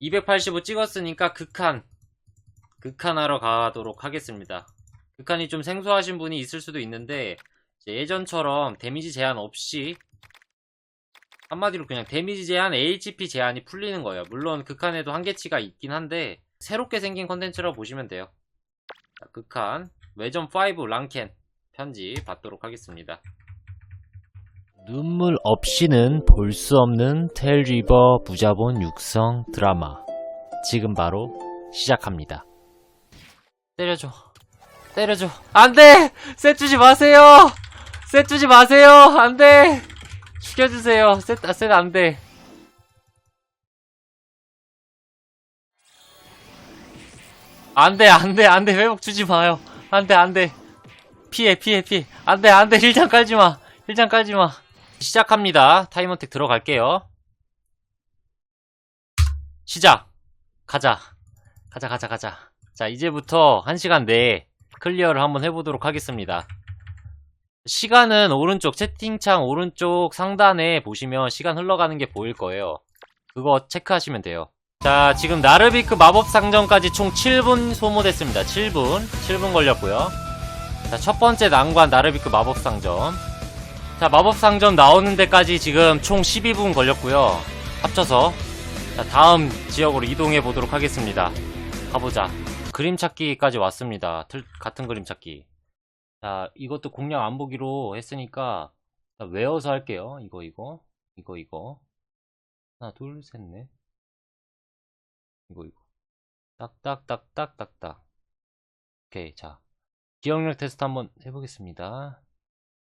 285 찍었으니까 극한 극한하러 가도록 하겠습니다. 극한이 좀 생소하신 분이 있을 수도 있는데 예전처럼 데미지 제한 없이 한마디로 그냥 데미지 제한, HP 제한이 풀리는 거예요. 물론 극한에도 한계치가 있긴 한데 새롭게 생긴 컨텐츠라고 보시면 돼요. 자, 극한 외전 5 랑켄 편지 받도록 하겠습니다. 눈물 없이는 볼 수 없는 텔리버 무자본 육성 드라마. 지금 바로 시작합니다. 때려줘. 때려줘. 안 돼! 셋 주지 마세요! 셋 주지 마세요! 안 돼! 죽여주세요. 셋, 아, 셋 안 돼. 안 돼, 안 돼, 안 돼. 회복 주지 마요. 안 돼, 안 돼. 피해, 피해, 피해. 안 돼, 안 돼. 힐장 깔지 마. 힐장 깔지 마. 시작합니다. 타임어택 들어갈게요. 시작! 가자. 가자, 가자, 가자. 자, 이제부터 1시간 내에 클리어를 한번 해보도록 하겠습니다. 시간은 오른쪽, 채팅창 오른쪽 상단에 보시면 시간 흘러가는 게 보일 거예요. 그거 체크하시면 돼요. 자, 지금 나르비크 마법 상점까지 총 7분 소모됐습니다. 7분. 7분 걸렸고요. 자, 첫 번째 난관 나르비크 마법 상점. 자, 마법 상점 나오는 데까지 지금 총 12분 걸렸고요. 합쳐서. 자, 다음 지역으로 이동해 보도록 하겠습니다. 가보자. 그림 찾기까지 왔습니다. 틀- 같은 그림 찾기. 자, 이것도 공략 안 보기로 했으니까 자, 외워서 할게요. 이거 이거 이거 이거 하나 둘 셋 넷 이거 이거 딱딱딱딱딱딱 오케이 자 기억력 테스트 한번 해보겠습니다.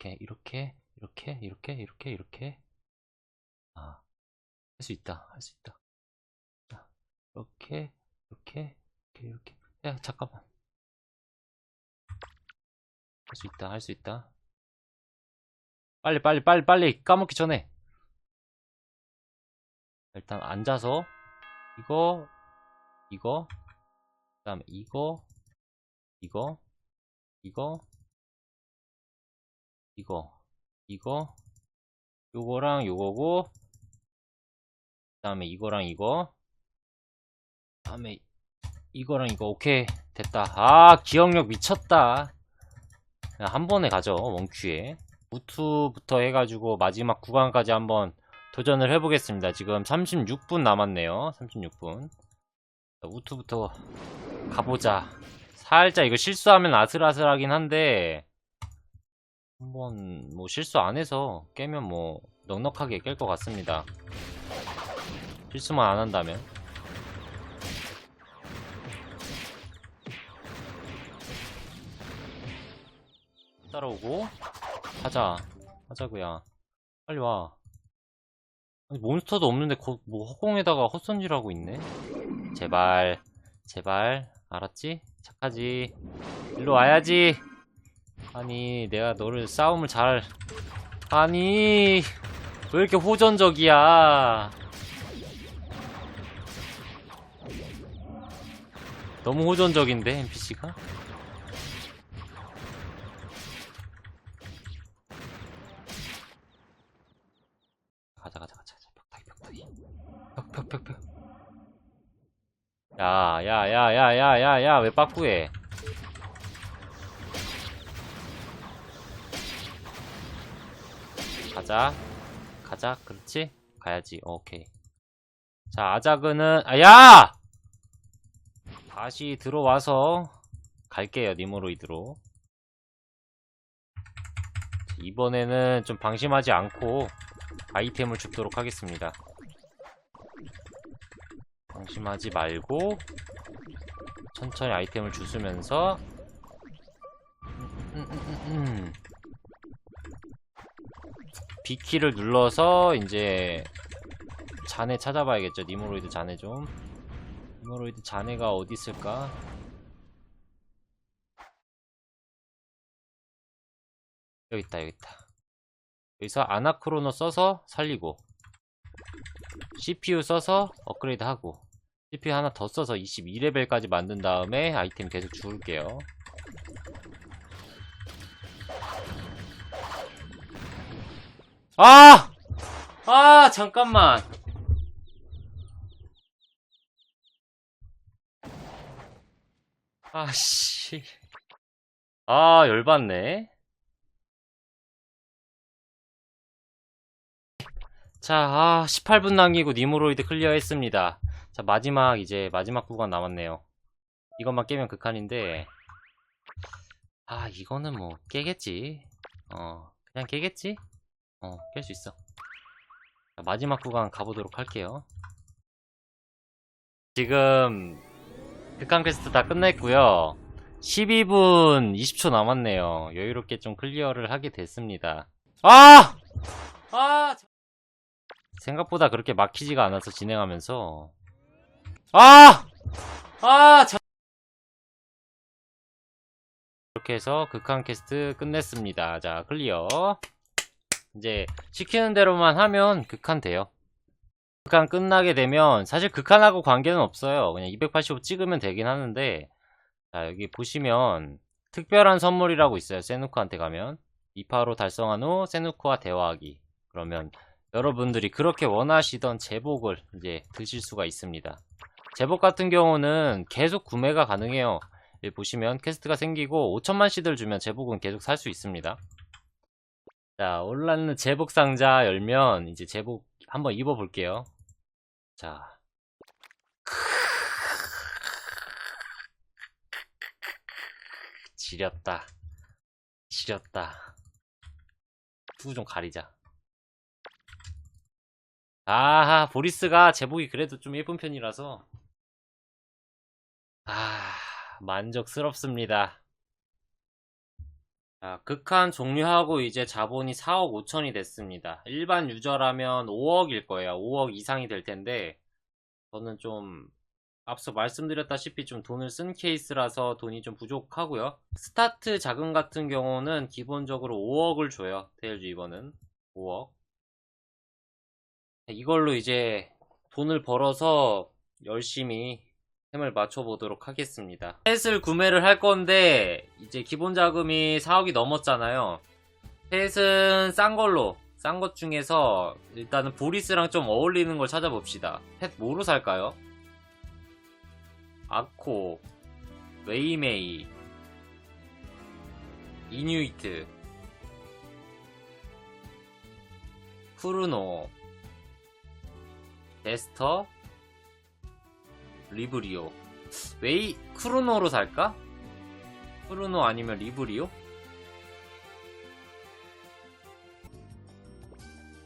이렇게 이렇게 이렇게 이렇게 이렇게 이렇게. 아 할 수 있다 할 수 있다. 자 이렇게 이렇게 이렇게 이렇게. 야 잠깐만. 할 수 있다 할 수 있다. 빨리 빨리 빨리 빨리. 까먹기 전에. 일단 앉아서 이거 이거 그 다음에 이거 이거 이거 이거 이거 요거랑 요거고 그 다음에 이거랑 이거 그 다음에 이거랑 이거. 오케이 됐다. 아 기억력 미쳤다. 한 번에 가죠 원큐에. 우투부터 해가지고 마지막 구간까지 한번 도전을 해보겠습니다. 지금 36분 남았네요 36분. 우투부터 가보자. 살짝 이거 실수하면 아슬아슬하긴 한데 한번 뭐 실수 안 해서 깨면 뭐 넉넉하게 깰 것 같습니다. 실수만 안 한다면. 따라오고. 하자. 하자구야. 빨리 와. 아니 몬스터도 없는데 거, 뭐 허공에다가 헛손질하고 있네? 제발. 제발. 알았지? 착하지? 일로 와야지 아니 내가 너를 싸움을 잘 아니 왜 이렇게 호전적이야? 너무 호전적인데 NPC가? 가자 가자 가자. 벽타기 벽타기. 벽벽벽벽. 야야야야야야야 왜 빠꾸해? 가자. 가자. 그렇지? 가야지. 오케이. 자 아자그는 아 야! 다시 들어와서 갈게요 니모로이드로. 이번에는 좀 방심하지 않고 아이템을 줍도록 하겠습니다. 방심하지 말고 천천히 아이템을 주스면서 음, 음, 음, 음. B키를 눌러서 이제 잔해 찾아봐야겠죠. 니모로이드 잔해 좀. 니모로이드 잔해가 어디 있을까? 여기 있다, 여기 있다. 여기서 아나크로노 써서 살리고 CPU 써서 업그레이드 하고 CPU 하나 더 써서 22레벨까지 만든 다음에 아이템 계속 줄게요 아! 아, 잠깐만. 아씨. 아, 열받네. 자, 아, 18분 남기고 니모로이드 클리어 했습니다. 자, 마지막, 이제, 마지막 구간 남았네요. 이것만 깨면 극한인데. 아, 이거는 뭐, 깨겠지. 어, 그냥 깨겠지? 어, 깰 수 있어. 자, 마지막 구간 가보도록 할게요. 지금, 극한 퀘스트 다 끝냈고요. 12분 20초 남았네요. 여유롭게 좀 클리어를 하게 됐습니다. 아! 아! 생각보다 그렇게 막히지가 않아서 진행하면서 아! 아! 자... 이렇게 해서 극한 퀘스트 끝냈습니다. 자, 클리어. 이제 시키는 대로만 하면 극한 돼요. 극한 끝나게 되면 사실 극한하고 관계는 없어요. 그냥 285 찍으면 되긴 하는데 자, 여기 보시면 특별한 선물이라고 있어요. 세누크한테 가면 2파로 달성한 후 세누크와 대화하기. 그러면 여러분들이 그렇게 원하시던 제복을 이제 드실 수가 있습니다. 제복 같은 경우는 계속 구매가 가능해요. 여기 보시면 퀘스트가 생기고 5천만 시들 주면 제복은 계속 살 수 있습니다. 자, 온라인 제복 상자 열면 이제 제복 한번 입어 볼게요. 자. 지렸다. 지렸다. 후좀 가리자. 아하, 보리스가 제복이 그래도 좀 예쁜 편이라서. 아, 만족스럽습니다. 자, 극한 종료하고 이제 자본이 4억 5천이 됐습니다. 일반 유저라면 5억일 거예요. 5억 이상이 될 텐데, 저는 좀, 앞서 말씀드렸다시피 좀 돈을 쓴 케이스라서 돈이 좀 부족하고요. 스타트 자금 같은 경우는 기본적으로 5억을 줘요. 테일즈 이번은 5억. 이걸로 이제 돈을 벌어서 열심히 템을 맞춰보도록 하겠습니다. 셋을 구매를 할 건데 이제 기본 자금이 4억이 넘었잖아요. 셋은 싼 걸로 싼 것 중에서 일단은 보리스랑 좀 어울리는 걸 찾아봅시다. 펫 뭐로 살까요? 아코, 웨이메이, 이뉴이트, 쿠르노, 데스터, 리브리오. 웨이, 쿠르노로 살까? 쿠르노 아니면 리브리오?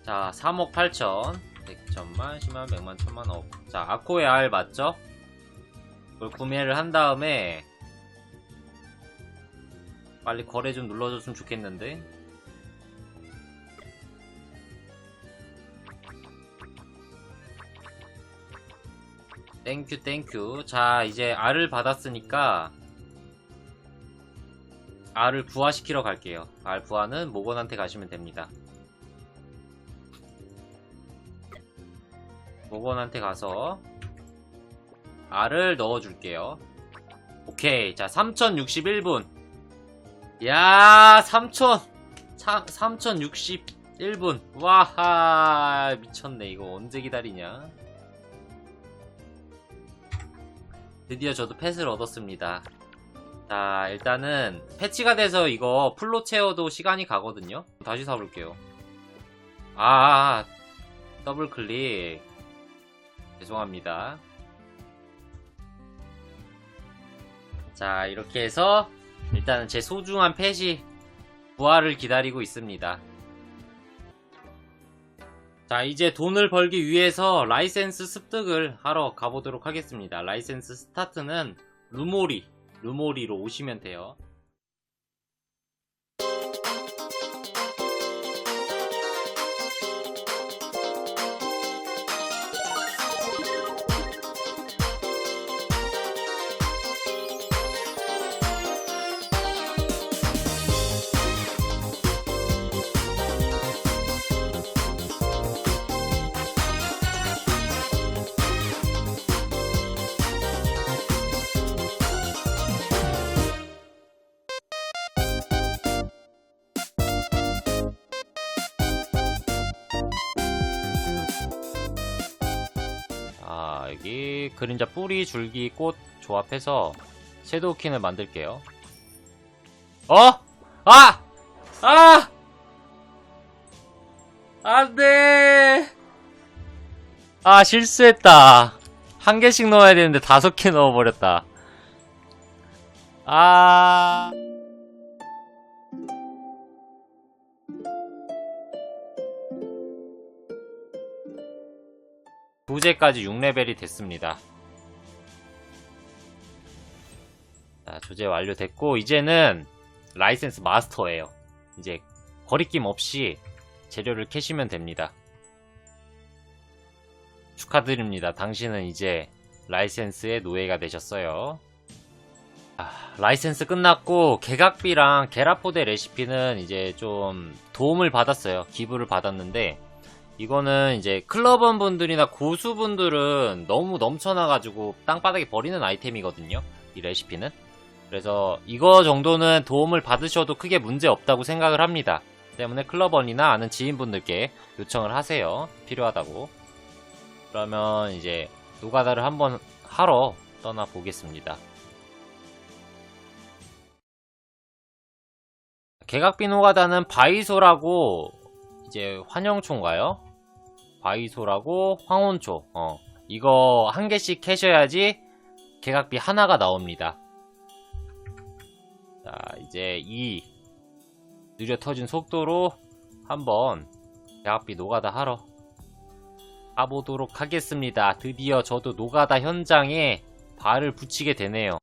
자, 3억 8천. 100천만, 10만, 100만, 1000만, 억. 자, 아코의 알 맞죠? 이걸 구매를 한 다음에 빨리 거래 좀 눌러줬으면 좋겠는데 땡큐 땡큐 자 이제 알을 받았으니까 알을 부화시키러 갈게요 알 부화는 모건한테 가시면 됩니다 모건한테 가서 알을 넣어줄게요. 오케이. 자, 3061분. 야, 3000. 3061분. 와하. 미쳤네. 이거 언제 기다리냐. 드디어 저도 펫을 얻었습니다. 자, 일단은 패치가 돼서 이거 풀로 채워도 시간이 가거든요. 다시 사볼게요. 아, 더블 클릭. 죄송합니다. 자, 이렇게 해서 일단은 제 소중한 펫이 부활을 기다리고 있습니다. 자, 이제 돈을 벌기 위해서 라이센스 습득을 하러 가보도록 하겠습니다. 라이센스 스타트는 루모리, 루모리로 오시면 돼요. 여기 그림자 뿌리, 줄기, 꽃 조합해서 섀도우 킨을 만들게요. 어? 아! 아! 안 돼! 아, 실수했다. 한 개씩 넣어야 되는데 다섯 개 넣어버렸다. 아. 조제까지 6레벨이 됐습니다. 자, 조제 완료됐고, 이제는 라이센스 마스터예요. 이제 거리낌 없이 재료를 캐시면 됩니다. 축하드립니다. 당신은 이제 라이센스의 노예가 되셨어요. 아, 라이센스 끝났고 개각비랑 게라포대 레시피는 이제 좀 도움을 받았어요. 기부를 받았는데 이거는 이제 클럽원 분들이나 고수분들은 너무 넘쳐나가지고 땅바닥에 버리는 아이템이거든요. 이 레시피는. 그래서 이거 정도는 도움을 받으셔도 크게 문제 없다고 생각을 합니다. 때문에 클럽원이나 아는 지인분들께 요청을 하세요. 필요하다고. 그러면 이제 노가다를 한번 하러 떠나 보겠습니다. 개각비 노가다는 바이소라고 이제 환영초인가요? 바이소라고 황혼초. 어. 이거 한 개씩 캐셔야지 개각비 하나가 나옵니다. 자, 이제 이 느려 터진 속도로 한번 개각비 노가다 하러 가보도록 하겠습니다. 드디어 저도 노가다 현장에 발을 붙이게 되네요.